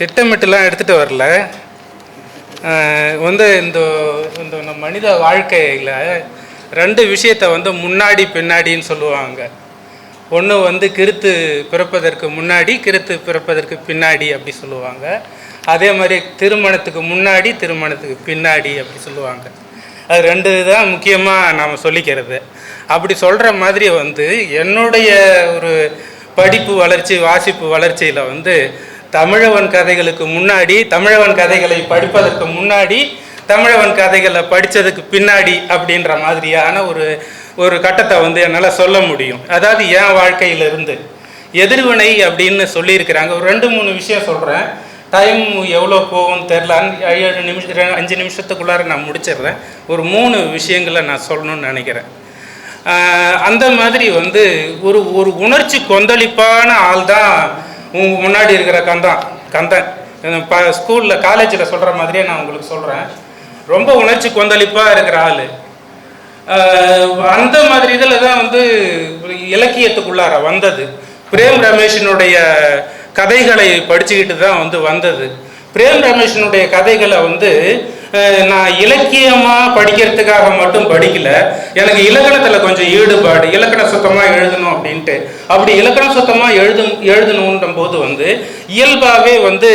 திட்டமிட்டுலாம் எடுத்துகிட்டு வரல. வந்து இந்த இந்த மனித வாழ்க்கையில் ரெண்டு விஷயத்தை வந்து முன்னாடி பின்னாடின்னு சொல்லுவாங்க. ஒன்று வந்து கிறித்து பிறப்பதற்கு முன்னாடி கிறித்து பிறப்பதற்கு பின்னாடி அப்படி சொல்லுவாங்க. அதே மாதிரி திருமணத்துக்கு முன்னாடி திருமணத்துக்கு பின்னாடி அப்படி சொல்லுவாங்க. அது ரெண்டு தான் முக்கியமாக நாம் சொல்லிக்கிறது. அப்படி சொல்கிற மாதிரி வந்து என்னுடைய ஒரு படிப்பு வளர்ச்சி வாசிப்பு வளர்ச்சியில் வந்து தமிழவன் கதைகளுக்கு முன்னாடி தமிழவன் கதைகளை படிப்பதற்கு முன்னாடி தமிழவன் கதைகளை படித்ததுக்கு பின்னாடி அப்படின்ற மாதிரியான ஒரு ஒரு கட்டத்தை வந்து என்னால் சொல்ல முடியும். அதாவது என் வாழ்க்கையிலிருந்து. எதிர்வினை அப்படின்னு சொல்லியிருக்கிறாங்க. ஒரு ரெண்டு மூணு விஷயம் சொல்கிறேன் டைம் எவ்வளோ போகும் தெரில ஏழு நிமிஷம் அஞ்சு நிமிஷத்துக்குள்ளார நான் முடிச்சிடுறேன். ஒரு மூணு விஷயங்களை நான் சொல்லணும்னு நினைக்கிறேன். அந்த மாதிரி வந்து ஒரு ஒரு உணர்ச்சி கொந்தளிப்பான ஆள் தான் உங்க முன்னாடி இருக்கிற கந்தான். கந்தன் ப ஸ்கூலில் காலேஜில் சொல்கிற மாதிரியே நான் உங்களுக்கு சொல்கிறேன் ரொம்ப உணர்ச்சி கொந்தளிப்பாக இருக்கிற ஆள். அந்த மாதிரி இதில் தான் வந்து இலக்கியத்துக்குள்ளார வந்தது. பிரேம் ரமேஷினுடைய கதைகளை படிச்சுக்கிட்டு தான் வந்து வந்தது. பிரேம் ரமேஷினுடைய கதைகளை வந்து நான் இலக்கியமாக படிக்கிறதுக்காக மட்டும் படிக்கல. எனக்கு இலக்கணத்தில் கொஞ்சம் ஈடுபாடு இலக்கணம் சுத்தமாக எழுதணும் அப்படின்ட்டு. அப்படி இலக்கணம் சுத்தமாக எழுது எழுதணுன்ற போது வந்து இயல்பாகவே வந்து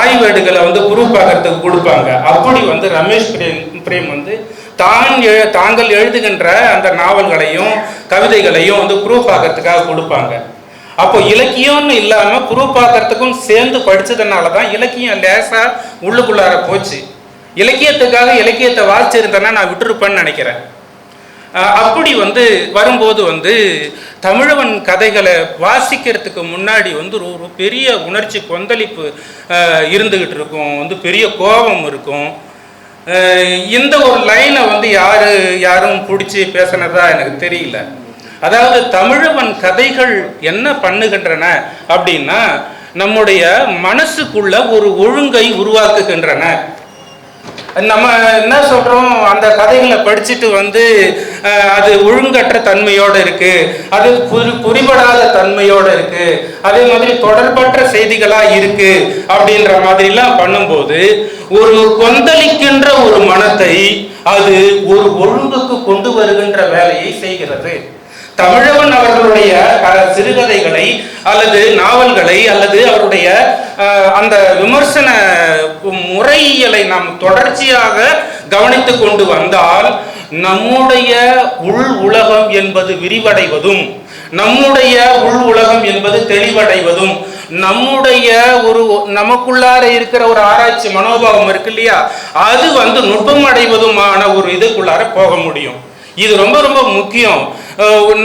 ஆய்வேடுகளை வந்து குரூப் பார்க்கறதுக்கு கொடுப்பாங்க. அப்படி வந்து ரமேஷ் பிரேம் பிரேம் வந்து தான் எழு தாங்கள் எழுதுகின்ற அந்த நாவல்களையும் கவிதைகளையும் வந்து ப்ரூஃப் ஆகிறதுக்காக கொடுப்பாங்க. அப்போ இலக்கியம்னு இல்லாமல் ப்ரூஃப் பார்க்கறதுக்கும் சேர்ந்து படித்ததுனால தான் இலக்கியம் லேசாக உள்ளுக்குள்ளார போச்சு. இலக்கியத்துக்காக இலக்கியத்தை வாசிச்சிருந்தேன்னா நான் விட்டுருப்பேன்னு நினைக்கிறேன். அப்படி வந்து வரும்போது வந்து தமிழவன் கதைகளை வாசிக்கிறதுக்கு முன்னாடி வந்து ஒரு ஒரு பெரிய உணர்ச்சி கொந்தளிப்பு இருந்துக்கிட்டு இருந்துகிட்டு இருக்கும். வந்து பெரிய கோபம் இருக்கும். இந்த ஒரு லைனை வந்து யாரு யாரும் பிடிச்சி பேசினதா எனக்கு தெரியல. அதாவது தமிழவன் கதைகள் என்ன பண்ணுகின்றன அப்படின்னா நம்முடைய மனசுக்குள்ள ஒரு ஒழுங்கை உருவாக்குகின்றன. நம்ம என்ன சொல்கிறோம் அந்த கதைகளை படிச்சுட்டு வந்து அது ஒழுங்கற்ற தன்மையோடு இருக்குது அது புரி புரிபடாத தன்மையோட இருக்குது அதே மாதிரி தொடர்பற்ற செய்திகளாக இருக்குது அப்படின்ற மாதிரிலாம் பண்ணும்போது ஒரு கொந்தளிக்கின்ற ஒரு மனத்தை அது ஒரு ஒழுங்குக்கு கொண்டு வருகின்ற வேலையை செய்கிறது. தமிழவன் அவர்களுடைய சிறுகதைகளை அல்லது நாவல்களை அல்லது அவருடைய அஹ், அந்த விமர்சன முறையியலை நாம் தொடர்ச்சியாக கவனித்து கொண்டு வந்தால் நம்முடைய உள் உலகம் என்பது விரிவடைவதும் நம்முடைய உள் உலகம் என்பது தெளிவடைவதும் நம்முடைய ஒரு நமக்குள்ளார இருக்கிற ஒரு ஆராய்ச்சி மனோபாவம் இருக்கு இல்லையா? அது வந்து நுட்பமடைவதுமான ஒரு இதுக்குள்ளார போக முடியும். இது ரொம்ப ரொம்ப முக்கியம்.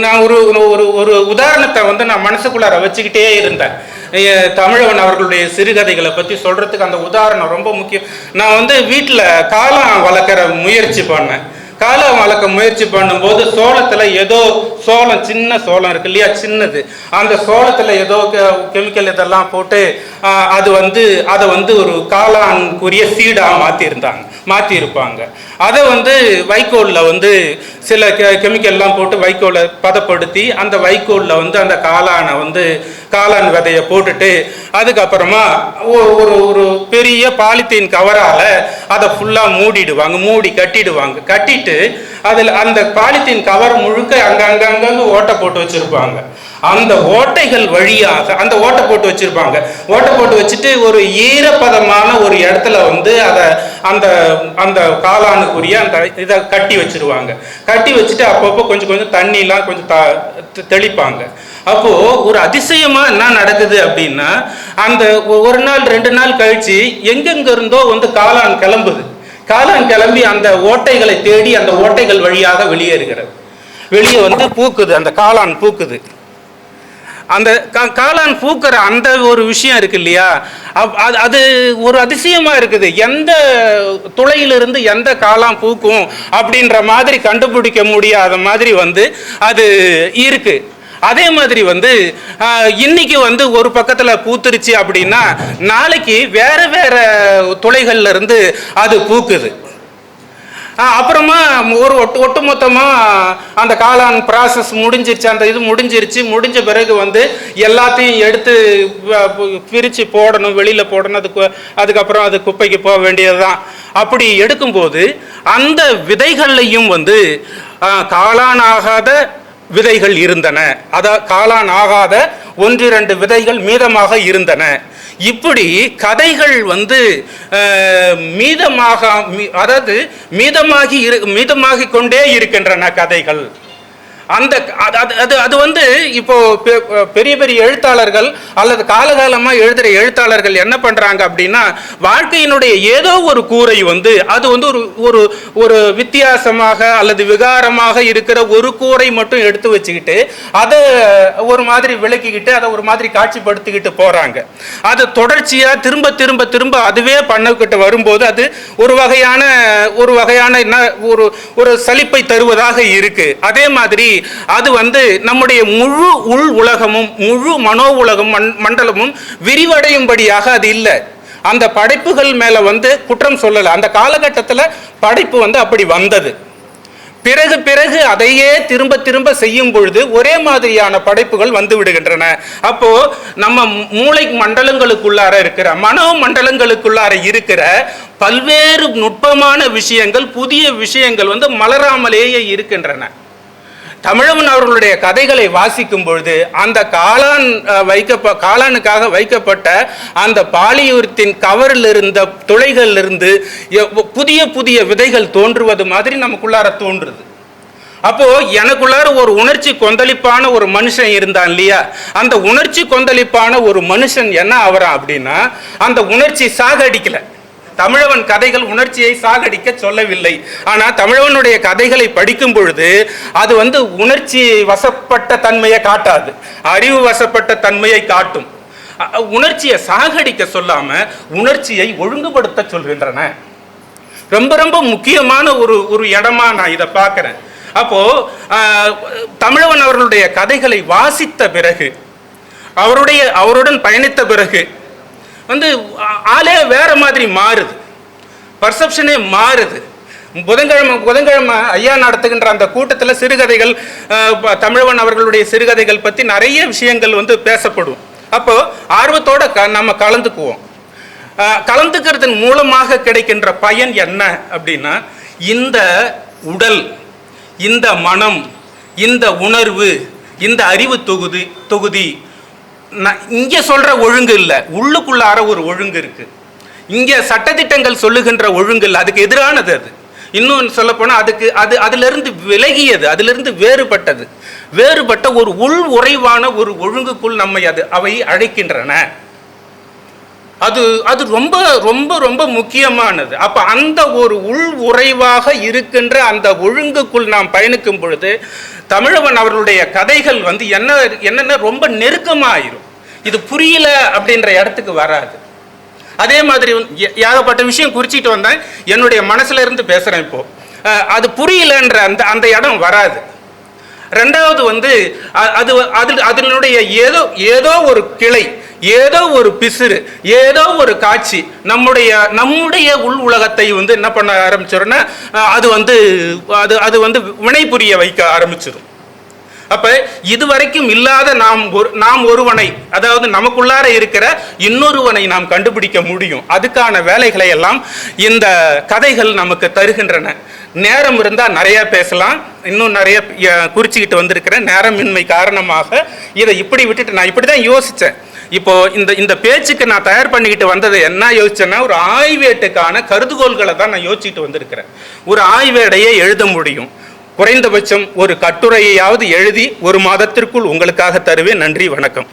நான் ஒரு ஒரு ஒரு உதாரணத்தை வந்து நான் மனசுக்குள்ளார வச்சுக்கிட்டே இருந்தேன். தமிழவன் அவர்களுடைய சிறுகதைகளை பற்றி சொல்கிறதுக்கு அந்த உதாரணம் ரொம்ப முக்கியம். நான் வந்து வீட்டில் காளான் வளர்க்குற முயற்சி பண்ணேன். காளான் வளர்க்க முயற்சி பண்ணும்போது சோளத்தில் ஏதோ சோளம் சின்ன சோளம் இருக்கு இல்லையா? சின்னது. அந்த சோளத்தில் ஏதோ கெமிக்கல் இதெல்லாம் போட்டு அது வந்து அதை வந்து ஒரு காளான்குரிய சீடாக மாற்றியிருந்தாங்க மாற்றியிருப்பாங்க அதை வந்து வைக்கோலில் வந்து சில கெ கெமிக்கல்லாம் போட்டு வைக்கோலை பதப்படுத்தி அந்த வைக்கோலில் வந்து அந்த காளானை வந்து காளான் விதையை போட்டுட்டு அதுக்கப்புறமா ஒரு ஒரு பெரிய பாலித்தீன் கவரால் அதை ஃபுல்லாக மூடிடுவாங்க மூடி கட்டிடுவாங்க. கட்டிட்டு அதில் அந்த பாலித்தீன் கவர் முழுக்க அங்கங்க ஓட்டை போட்டு வச்சுருப்பாங்க. அந்த ஓட்டைகள் வழியாக அந்த ஓட்டை போட்டு வச்சுருப்பாங்க. ஓட்டை போட்டு வச்சுட்டு ஒரு ஈரப்பதமான ஒரு இடத்துல வந்து அதை அந்த அந்த காளானுக்குரிய அந்த இதை கட்டி வச்சிருவாங்க. கட்டி வச்சுட்டு அப்பப்போ கொஞ்சம் கொஞ்சம் தண்ணிலாம் கொஞ்சம் த தெ- தெளிப்பாங்க. அப்போது ஒரு அதிசயமாக என்ன நடக்குது அப்படின்னா அந்த ஒரு நாள் ரெண்டு நாள் கழிச்சு எங்கெங்க இருந்தோ வந்து காளான் கிளம்புது. காளான் கிளம்பி அந்த ஓட்டைகளை தேடி அந்த ஓட்டைகள் வழியாக வெளியேறுகிறது. வெளியே வந்து பூக்குது அந்த காளான் பூக்குது. அந்த கா- காளான் பூக்கிற அந்த ஒரு விஷயம் இருக்கு இல்லையா? அப்- அது- அது ஒரு அதிசயமா இருக்குது. எந்த துளையிலிருந்து எந்த காளான் பூக்கும் அப்படின்ற மாதிரி கண்டுபிடிக்க முடியாத மாதிரி வந்து அது இருக்கு. அதே மாதிரி வந்து இன்னைக்கு வந்து ஒரு பக்கத்தில் பூத்துருச்சு அப்படின்னா நாளைக்கு வேற வேற துளைகள்ல இருந்து அது பூக்குது. அப்புறமா ஒரு ஒட்டு ஒட்டுமொத்தமாக அந்த காளான் ப்ராசஸ் முடிஞ்சிருச்சு அந்த இது முடிஞ்சிருச்சு முடிஞ்ச பிறகு வந்து எல்லாத்தையும் எடுத்து பிரித்து போடணும் வெளியில் போடணும் அதுக்கு அதுக்கப்புறம் அது குப்பைக்கு போக வேண்டியதுதான். அப்படி எடுக்கும்போது அந்த விதைகள்லையும் வந்து காளான் காளானாகாத விதைகள் இருந்தன. அத காளான் ஆகாத ஒன்றிரண்டு விதைகள் மீதமாக இருந்தன. இப்படி கதைகள் வந்து மீதமாக மீ- அதாவது மீதமாகி இரு மீதமாகி கொண்டே இருக்கின்றன கதைகள். அந்த அது அது- அது அது வந்து இப்போ பெ- பெரிய பெரிய எழுத்தாளர்கள் அல்லது காலகாலமாக எழுதுகிற எழுத்தாளர்கள் என்ன பண்ணுறாங்க அப்படின்னா வாழ்க்கையினுடைய ஏதோ ஒரு கூரை வந்து அது வந்து ஒரு ஒரு ஒரு வித்தியாசமாக அல்லது விகாரமாக இருக்கிற ஒரு கூரை மட்டும் எடுத்து வச்சுக்கிட்டு அதை ஒரு மாதிரி விளக்கிக்கிட்டு அதை ஒரு மாதிரி காட்சிப்படுத்திக்கிட்டு போகிறாங்க அது தொடர்ச்சியாக திரும்ப திரும்ப திரும்ப அதுவே பண்ணக்கிட்டு வரும்போது அது ஒரு வகையான ஒரு வகையான என்ன ஒரு ஒரு சலிப்பை தருவதாக இருக்குது அதே மாதிரி அது வந்து நம்முடைய முழு உள் உலகமும் முழு மனோ உலகம் மண்டலமும் விரிவடையும்படியாக அது இல்லை. அந்த படைப்புகள் மேல வந்து குற்றம் சொல்லலை. அந்த காலகட்டத்தில் படைப்பு வந்து அப்படி வந்தது. பிறகு பிறகு அதையே திரும்ப திரும்ப செய்யும் பொழுது ஒரே மாதிரியான படைப்புகள் வந்து விடுகின்றன. அப்போ நம்ம மூளை மண்டலங்களுக்குள்ளார இருக்கிற மனோ மண்டலங்களுக்குள்ளார இருக்கிற பல்வேறு நுட்பமான விஷயங்கள் புதிய விஷயங்கள் வந்து மலராமலேயே இருக்கின்றன. தமிழவன் அவர்களுடைய கதைகளை வாசிக்கும் பொழுது அந்த காளான் வைக்க காளானுக்காக வைக்கப்பட்ட அந்த பாலியூரத்தின் கவரில் இருந்த துளைகளிலிருந்து இருந்து புதிய புதிய விதைகள் தோன்றுவது மாதிரி நமக்குள்ளார தோன்றுது. அப்போ எனக்குள்ளார ஒரு உணர்ச்சி கொந்தளிப்பான ஒரு மனுஷன் இருந்தான் இல்லையா? அந்த உணர்ச்சி கொந்தளிப்பான ஒரு மனுஷன் என்ன ஆகிறான் அப்படின்னா அந்த உணர்ச்சி சாகடிக்கலை. தமிழவன் கதைகள் உணர்ச்சியை சாகடிக்க சொல்லவில்லை. ஆனால் தமிழவனுடைய கதைகளை படிக்கும் பொழுது அது வந்து உணர்ச்சி வசப்பட்ட தன்மையை காட்டாது. அறிவு வசப்பட்ட தன்மையை காட்டும். உணர்ச்சியை சாகடிக்க சொல்லாம உணர்ச்சியை ஒழுங்குபடுத்த சொல்கின்றன. ரொம்ப ரொம்ப முக்கியமான ஒரு ஒரு இடமா நான் இதை பார்க்குறேன். அப்போ தமிழவன் அவர்களுடைய கதைகளை வாசித்த பிறகு அவருடைய அவருடன் பயணித்த பிறகு வந்து ஆளே வேறு மாதிரி மாறுது. பர்செப்ஷனே மாறுது. புதன்கிழமை புதன்கிழமை ஐயா நடத்துகின்ற அந்த கூட்டத்தில் சிறுகதைகள் தமிழவன் அவர்களுடைய சிறுகதைகள் பற்றி நிறைய விஷயங்கள் வந்து பேசப்படும். அப்போது ஆர்வத்தோட க நம்ம கலந்துக்குவோம். கலந்துக்கிறதன் மூலமாக கிடைக்கின்ற பயன் என்ன அப்படின்னா இந்த உடல் இந்த மனம் இந்த உணர்வு இந்த அறிவு தொகுதி தொகுதி நான் இங்கே சொல்கிற ஒழுங்கு இல்லை. உள்ளுக்குள்ளார ஒரு ஒழுங்கு இருக்குது இங்கே சட்டத்திட்டங்கள் சொல்லுகின்ற ஒழுங்கு இல்லை. அதுக்கு எதிரானது அது. இன்னும் சொல்லப்போனால் அதுக்கு அது அதிலிருந்து விலகியது அதிலிருந்து வேறுபட்டது. வேறுபட்ட ஒரு உள் உறைவான ஒரு ஒழுங்குக்குள் நம்மை அது அவை அழைக்கின்றன. அது அது ரொம்ப ரொம்ப ரொம்ப முக்கியமானது. அப்போ அந்த ஒரு உள் உறைவாக இருக்கின்ற அந்த ஒழுங்குக்குள் நாம் பயணிக்கும் பொழுது தமிழவன் அவர்களுடைய கதைகள் வந்து என்ன என்னென்ன ரொம்ப நெருக்கமாயிரும். இது புரியல அப்படின்ற இடத்துக்கு வராது. அதே மாதிரி ஏ- ஏகப்பட்ட விஷயம் குறிச்சிட்டு வந்தேன். என்னுடைய மனசுல இருந்து பேசுறேன் இப்போ. அது புரியலன்ற அந்த அந்த இடம் வராது. ரெண்டாவது வந்து அது அது அதனுடைய ஏதோ ஏதோ ஒரு கிளை ஏதோ ஒரு பிசுறு ஏதோ ஒரு காட்சி நம்முடைய நம்முடைய உள் உலகத்தை வந்து என்ன பண்ண ஆரம்பிச்சிடும்னா அது வந்து அது அது வந்து வினை புரிய வைக்க ஆரம்பிச்சிடும் அப்ப இதுவரைக்கும் இல்லாத நாம் ஒரு நாம் ஒருவனை அதாவது நமக்குள்ளார இருக்கிற இன்னொருவனை நாம் கண்டுபிடிக்க முடியும். அதுக்கான வேலைகளை எல்லாம் இந்த கதைகள் நமக்கு தருகின்றன. நேரம் இருந்தால் நிறைய பேசலாம். இன்னும் நிறைய குறிச்சிக்கிட்டு வந்திருக்கிறேன் நேரமின்மை காரணமாக இதை இப்படி விட்டுட்டு நான் இப்படி தான் யோசித்தேன் இப்போ இந்த இந்த பேச்சுக்கு நான் தயார் பண்ணிக்கிட்டு வந்தது என்ன யோசிச்சேன்னா ஒரு ஆய்வேட்டுக்கான கருதுகோள்களை தான் நான் யோசிச்சுட்டு வந்திருக்கிறேன். ஒரு ஆய்வேடையே எழுத முடியும். குறைந்தபட்சம் ஒரு கட்டுரையாவது எழுதி ஒரு மாதத்திற்குள் உங்களுக்காக தருவேன். நன்றி வணக்கம்.